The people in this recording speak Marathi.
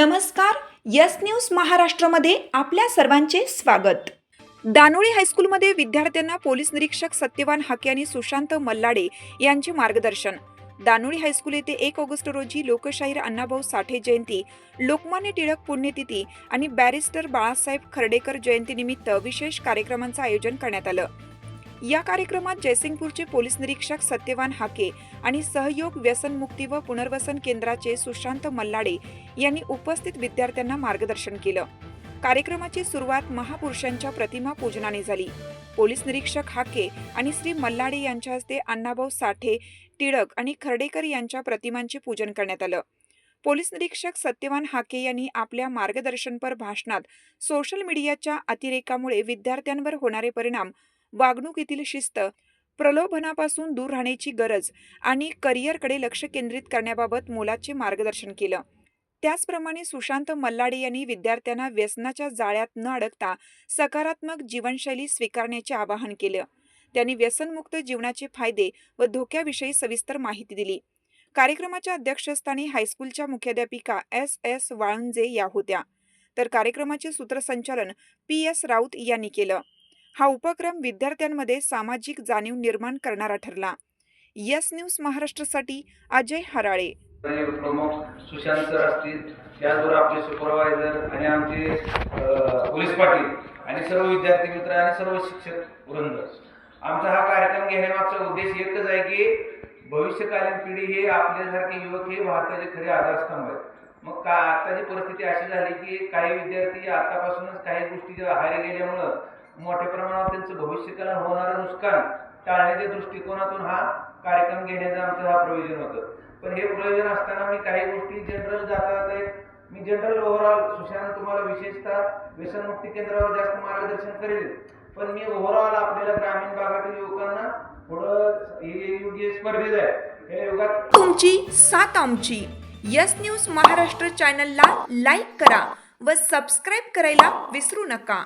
नमस्कार यस न्यूज महाराष्ट्रामध्ये आपल्या सर्वांचे स्वागत. दानोळी हायस्कूलमध्ये विद्यार्थ्यांना पोलीस निरीक्षक सत्यवान हाके आणि सुशांत मल्लाडे यांचे मार्गदर्शन. दानोळी हायस्कूल येथे एक ऑगस्ट रोजी लोकशाहीर अण्णाभाऊ साठे जयंती लोकमान्य टिळक पुण्यतिथी आणि बॅरिस्टर बाळासाहेब खर्डेकर जयंतीनिमित्त विशेष कार्यक्रमांचं आयोजन करण्यात आलं. या कार्यक्रमात जयसिंगपूरचे पोलीस निरीक्षक सत्यवान हाके आणि सहयोग व्यसनमुक्ती व पुनर्वसन केंद्राचे सुशांत मल्लाडे यांनी उपस्थित विद्यार्थ्यांना मार्गदर्शन केलं. कार्यक्रमाची सुरुवात महापुरुषांच्या प्रतिमा पूजनाने झाली. पोलीस निरीक्षक हाके आणि श्री मल्लाडे यांच्या हस्ते अण्णाभाऊ साठे टिळक आणि खर्डेकर यांच्या प्रतिमांचे पूजन करण्यात आलं. पोलीस निरीक्षक सत्यवान हाके यांनी आपल्या मार्गदर्शनपर भाषणात सोशल मीडियाच्या अतिरेकामुळे विद्यार्थ्यांवर होणारे परिणाम वागणुकीतील शिस्त प्रलोभनापासून दूर राहण्याची गरज आणि करिअरकडे लक्ष केंद्रित करण्याबाबत मोलाचे मार्गदर्शन केलं. त्याचप्रमाणे सुशांत मल्लाडे यांनी विद्यार्थ्यांना व्यसनाच्या जाळ्यात न अडकता सकारात्मक जीवनशैली स्वीकारण्याचे आवाहन केलं. त्यांनी व्यसनमुक्त जीवनाचे फायदे व धोक्याविषयी सविस्तर माहिती दिली. कार्यक्रमाच्या अध्यक्षस्थानी हायस्कूलच्या मुख्याध्यापिका एस एस वाळुंजे या होत्या. तर कार्यक्रमाचे सूत्रसंचालन पी एस राऊत यांनी केलं. हा उपक्रम विद्यार्थ्यांमध्ये सामाजिक जाणीव निर्माण करणारा ठरला. यस न्यूज महाराष्ट्रासाठी अजय हराळे. प्रमुख सुशांत सर असतील त्याचबरोबर आपले सुपरवायझर आणि आमचे पोलीस पाटील आणि सर्व विद्यार्थी मित्र आणि सर्व शिक्षक वृंद. आमचा हा कार्यक्रम घेण्यामागचा उद्देश एकच आहे की भविष्यकालीन पिढी हे आपल्यासारखे युवक हे भारताचे खरे आधारस्तंभ आहेत. मग का आताची परिस्थिती अशी झाली की काही विद्यार्थी आतापासूनच काही गोष्टी आहारी गेल्यामुळं मोठ्या प्रमाणावर त्यांचं भविष्यकाला होणारं नुकसान टाळण्याच्या दृष्टिकोनातून हा कार्यक्रम घेण्याचं आमचं हा प्रयोजन होतं. पण हे प्रयोजन असताना मी काही गोष्टी जनरल जाता जाता एक मी जनरल ओव्हरऑल सुशांत तुम्हाला विशेषतः व्यसनमुक्ती केंद्रावर जास्त मार्गदर्शन करेल. पण मी ओव्हरऑल आपल्याला ग्रामीण भागातील युवकांना थोडं हे योग्य स्पर्धेत आहे या युगात तुमची सात आमची. यस न्यूज महाराष्ट्र चॅनलला लाईक करा व सबस्क्राईब करायला विसरू नका.